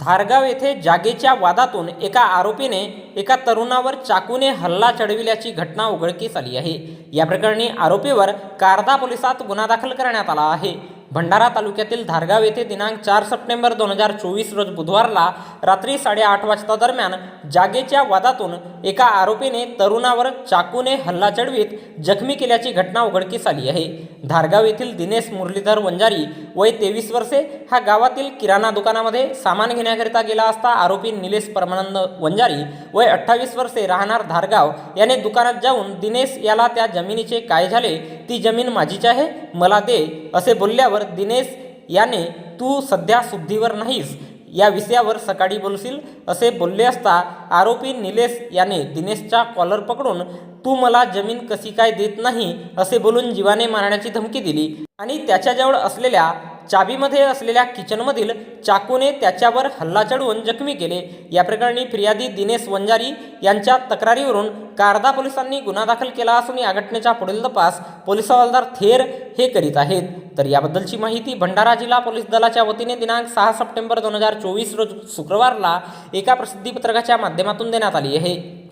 धारगाव येथे जागेच्या वादातून एका आरोपीने एका तरुणावर चाकूने हल्ला चढविल्याची घटना उघडकीस आली आहे. या प्रकरणी आरोपीवर कारदा पोलिसात गुन्हा दाखल करण्यात आला आहे. भंडारा तालुक्यातील धारगाव येथे दिनांक चार सप्टेंबर दोन हजार चोवीस रोज बुधवारला रात्री साडेआठ वाजता दरम्यान जागेच्या वादातून एका आरोपीने तरुणावर चाकूने हल्ला चढवीत जखमी केल्याची घटना उघडकीस आली आहे. धारगाव येथील दिनेश मुरलीधर वंजारी वय तेवीस वर्षे हा गावातील किराणा दुकानामध्ये सामान घेण्याकरिता गेला असता आरोपी निलेश परमानंद वंजारी वय अठ्ठावीस वर्षे राहणार धारगाव याने दुकानात जाऊन दिनेश याला त्या जमिनीचे काय झाले? ती जमीन माझीची आहे? मला दे असे बोलल्यावर दिनेश याने तू सध्या शुद्धीवर नाहीस. या विषयावर सकाळी बोलशील? असे बोलले असता आरोपी निलेश याने दिनेशचा कॉलर पकडून तू मला जमीन कशी काय देत नाही? असे बोलून जीवाने मारण्याची धमकी दिली. आणि त्याच्याजवळ असलेल्या चाबीमध्ये असलेल्या किचनमधील चाकूने त्याच्यावर हल्ला चढवून जखमी केले. या प्रकरणी फिर्यादी दिनेश वंजारी यांच्या तक्रारीवरून कारदा पोलिसांनी गुन्हा दाखल केला असून या घटनेचा पुढील तपास पोलीस हवालदार थेर हे करीत आहेत. तर याबद्दलची माहिती भंडारा जिल्हा पोलीस दलाच्या वतीने दिनांक सहा सप्टेंबर दोन हजार चोवीस रोज शुक्रवारला एका प्रसिद्धीपत्रकाच्या माध्यमातून देण्यात आली आहे.